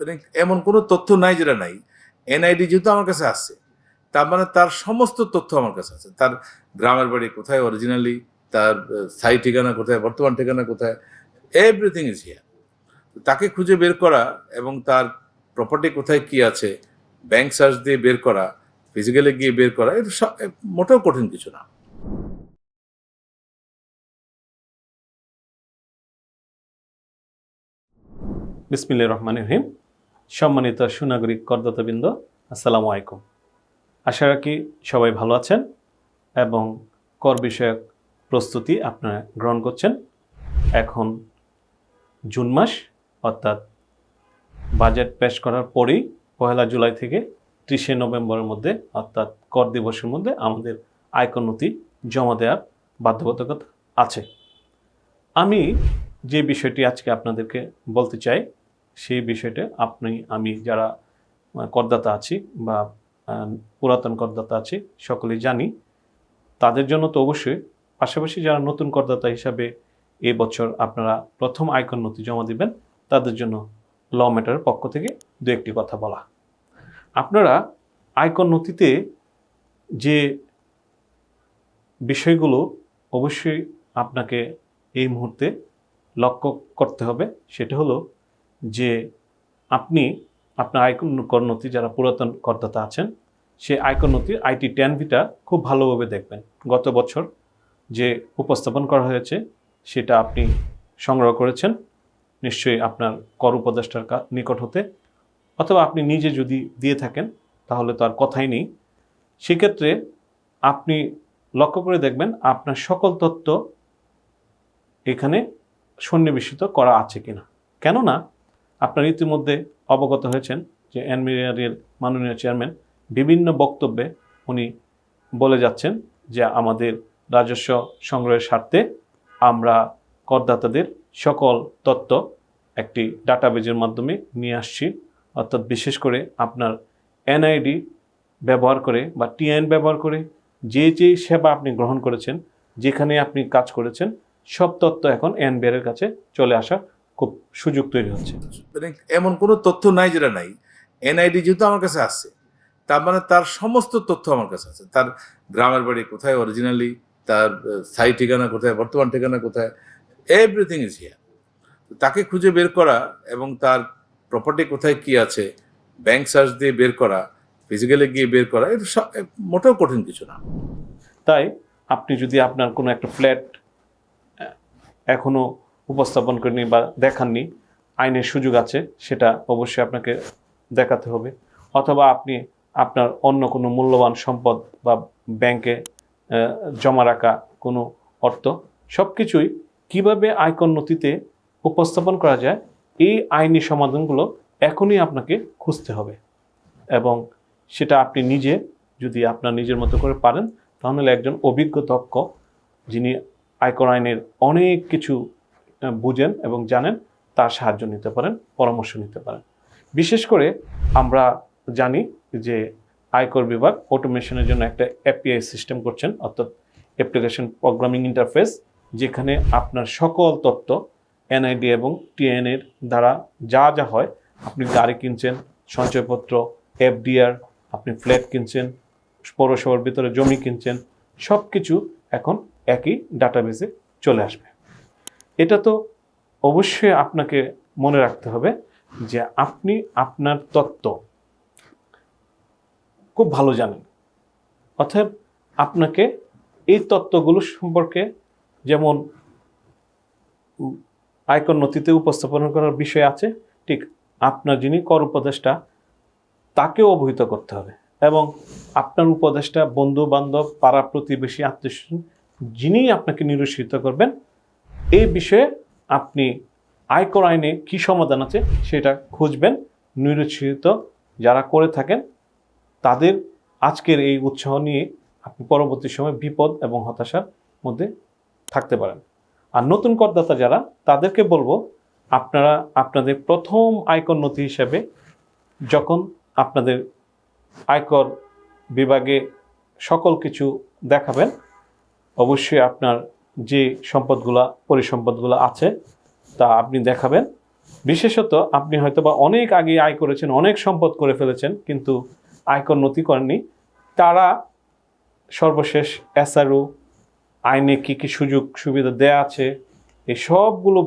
মানে এমন কোনো তথ্য নাই যেটা নাই। এনআইডি যেহেতু আমার কাছে আছে, তার মানে তার সমস্ত তথ্য আমার কাছে আছে। তার গ্রামের বাড়ি কোথায় অরিজিনালি তার স্থায়ী ঠিকানা কোথায়, বর্তমান ঠিকানা কোথায় এভরিথিং ইজ হিয়ার তাকে খুঁজে বের করা এবং তার প্রপার্টি কোথায় কি আছে ব্যাংক সার্চ দিয়ে বের করা ফিজিক্যালি গিয়ে বের করা, এটা সব- মোটেও কঠিন কিছু না। বিসমিল্লা রহমান রহিম। সম্মানিত সুনাগরিক করদাতাবৃন্দ, আসসালামু আলাইকুম। আশা রাখি সবাই ভালো আছেন এবং কর বিষয়ক প্রস্তুতি আপনারা গ্রহণ করছেন। এখন জুন মাস, অর্থাৎ বাজেট পেশ করার পরেই পহেলা জুলাই থেকে ত্রিশে নভেম্বরের মধ্যে, অর্থাৎ কর দিবসের মধ্যে আমাদের আয়কর নথি জমা দেওয়ার বাধ্যবাধকতা আছে। আমি যে বিষয়টি আজকে আপনাদেরকে বলতে চাই সেই বিষয়টা আপনি, আমি যারা করদাতা আছি বা পুরাতন করদাতা আছি সকলে জানি। তাদের জন্য তো অবশ্যই, পাশাপাশি যারা নতুন করদাতা হিসাবে এ বছর আপনারা প্রথম আয়কর নথি জমা দিবেন, তাদের জন্য ল ম্যাটারের পক্ষ থেকে দু একটি কথা বলা। আপনারা আয়কর নথিতে যে বিষয়গুলো অবশ্যই আপনাকে এই মুহূর্তে লক্ষ্য করতে হবে, সেটা হলো যে আপনি আপনার আয়কর নথি যারা পুরাতন করদাতা আছেন, সে আয়কর নথির আইটি টেন ভিটা খুব ভালোভাবে দেখবেন। গত বছর যে উপস্থাপন করা হয়েছে, সেটা আপনি সংগ্রহ করেছেন। নিশ্চয়ই আপনার কর উপদেষ্টার নিকট হতে। অথবা আপনি নিজে যদি দিয়ে থাকেন, তাহলে তো আর কথাই নেই। সেক্ষেত্রে আপনি লক্ষ্য করে দেখবেন, আপনার সকল তথ্য এখানে সন্নিবেশিত করা আছে কিনা। কেননা আপনার ইতিমধ্যে অবগত হয়েছেন যে এনমিরিয়ারের মাননীয় চেয়ারম্যান বিভিন্ন বক্তব্যে উনি বলে যাচ্ছেন যে আমাদের রাজস্ব সংগ্রহের স্বার্থে আমরা করদাতাদের সকল তথ্য একটি ডাটাবেজের মাধ্যমে নিয়ে আসছি। অর্থাৎ বিশেষ করে আপনার এনআইডি ব্যবহার করে বা টিআইএন ব্যবহার করে যে যে সেবা আপনি গ্রহণ করেছেন, যেখানে আপনি কাজ করেছেন, সব তথ্য এখন এনবিআর এর কাছে চলে আসা খুব সুযোগ তৈরি হচ্ছে। মানে এমন কোনো তথ্য নাই যেটা নাই। এনআইডি যেহেতু আমার কাছে আছে তার মানে তার সমস্ত তথ্য আমার কাছে আছে। তার গ্রামের বাড়ি কোথায় অরিজিনালি তার স্থায়ী ঠিকানা কোথায় বর্তমান ঠিকানা কোথায় এভরিথিং ইজ হিয়ার তাকে খুঁজে বের করা এবং তার প্রপার্টি কোথায় কি আছে ব্যাংক সার্চ দিয়ে বের করা ফিজিক্যালি গিয়ে বের করা এটা সব- মোটেও কঠিন কিছু না। তাই আপনি যদি আপনার কোনো একটা ফ্ল্যাট এখনও উপস্থাপন করেনি বা দেখাননি, আইনের সুযোগ আছে, সেটা অবশ্যই আপনাকে দেখাতে হবে। অথবা আপনি আপনার অন্য কোনো মূল্যবান সম্পদ বা ব্যাংকে জমা রাখা কোনো অর্থ সব কিছুই কীভাবে আয়কর নথিতে উপস্থাপন করা যায়, এই আইনি সমাধানগুলো এখনই আপনাকে খুঁজতে হবে। এবং সেটা আপনি নিজে যদি আপনার নিজের মতো করে পারেন, তাহলে একজন অভিজ্ঞ দক্ষ যিনি আয়কর আইনের অনেক কিছু বুঝেন এবং জানেন, তার সাহায্য নিতে পারেন, পরামর্শ নিতে পারেন। বিশেষ করে আমরা জানি যে আয়কর বিভাগ অটোমেশনের জন্য একটা এপিআই সিস্টেম করছেন, অর্থাৎ অ্যাপ্লিকেশন প্রোগ্রামিং ইন্টারফেস যেখানে আপনার সকল তথ্য এনআইডি এবং টিএন এর দ্বারা যা যা হয়, আপনি গাড়ি কিনছেন, সঞ্চয়পত্র এফডিআর আপনি ফ্ল্যাট কিনছেন, পৌরসভার ভিতরে জমি কিনছেন সব কিছু এখন একই ডাটাবেসে চলে আসবে। এটা তো অবশ্যই আপনাকে মনে রাখতে হবে যে আপনি আপনার তত্ত্ব খুব ভালো জানেন। অতএব আপনাকে এই তত্ত্বগুলো সম্পর্কে যেমন আয়কর নথিতে উপস্থাপন করার বিষয় আছে, ঠিক আপনার যিনি কর উপদেষ্টা, তাকেও অবহিত করতে হবে এবং আপনার উপদেষ্টা বন্ধু বান্ধব পাড়া প্রতিবেশী আত্মীয় যিনি আপনাকে নিরুৎসাহিত করবেন এই বিষয়ে আপনি আয়কর আইনে কী সমাধান আছে সেটা খুঁজবেন। নিরুৎসাহিত যারা করে থাকেন, তাদের আজকের এই উৎসাহ নিয়ে আপনি পরবর্তী সময় বিপদ এবং হতাশার মধ্যে থাকতে পারেন। আর নতুন করদাতা যারা, তাদেরকে বলব, আপনারা আপনাদের প্রথম আয়কর নথি হিসেবে যখন আপনাদের আয়কর বিভাগে সকল কিছু দেখাবেন, অবশ্যই আপনার যে সম্পদগুলা, পরিসম্পদগুলো আছে, তা আপনি দেখাবেন। বিশেষত আপনি হয়তো বা অনেক আগে আয় করেছেন, অনেক সম্পদ করে ফেলেছেন, কিন্তু আয়কর নথি করেননি। তারা সর্বশেষ এসআরও, আইনে কি কি সুযোগ সুবিধা দেয়া আছে, এই সবগুলো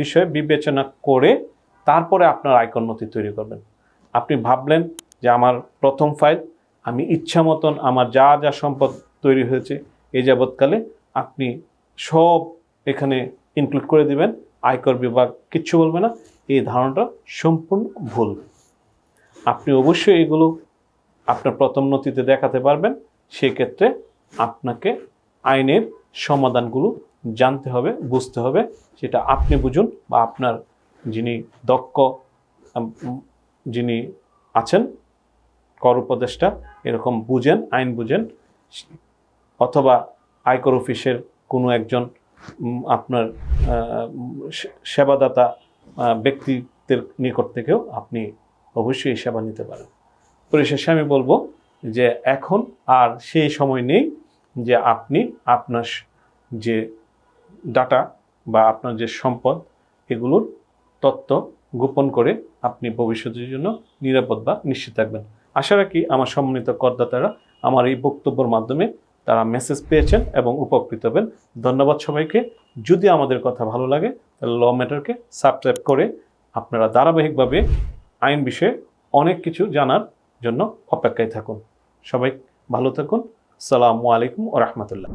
বিষয় বিবেচনা করে তারপরে আপনার আয়কর নথি তৈরি করবেন। আপনি ভাবলেন যে আমার প্রথম ফাইল, আমি ইচ্ছা মতন আমার যা যা সম্পদ তৈরি হয়েছে, এই যাবৎকালে আপনি সব এখানে ইনক্লুড করে দিবেন। আয়কর বিভাগ কিচ্ছু বলবে না। এই ধারণাটা সম্পূর্ণ ভুল। আপনি অবশ্যই এগুলো আপনার প্রথম নথিতে দেখাতে পারবেন। সেক্ষেত্রে আপনাকে আইনের সমাধানগুলো জানতে হবে, বুঝতে হবে। সেটা আপনি বুঝুন বা আপনার যিনি দক্ষ যিনি আছেন, কর উপদেষ্টা, এরকম বুঝেন, আইন বুঝেন, অথবা আয়কর অফিসের কোনো একজন আপনার সেবাদাতা ব্যক্তিদের নিকট থেকেও আপনি অবশ্যই এই সেবা নিতে পারেন। পরিশেষে আমি বলব যে এখন আর সেই সময় নেই যে আপনি আপনার যে ডাটা বা আপনার যে সম্পদ, এগুলোর তত্ত্ব গোপন করে আপনি ভবিষ্যতের জন্য নিরাপদ বা নিশ্চিত থাকবেন। আশা রাখি আমার সম্মানিত করদাতারা আমার এই বক্তব্যের মাধ্যমে তারা মেসেজ পেয়েছেন এবং উপকৃত হবেন। ধন্যবাদ সবাইকে। যদি আমাদের কথা ভালো লাগে, তাহলে ল ম্যাটারকে সাবস্ক্রাইব করে আপনারা ধারাবাহিকভাবে আইন বিষয়ে অনেক কিছু জানার জন্য অপেক্ষায় থাকুন। সবাই ভালো থাকুন। সালামু আলাইকুম ও রহমতুল্লাহ।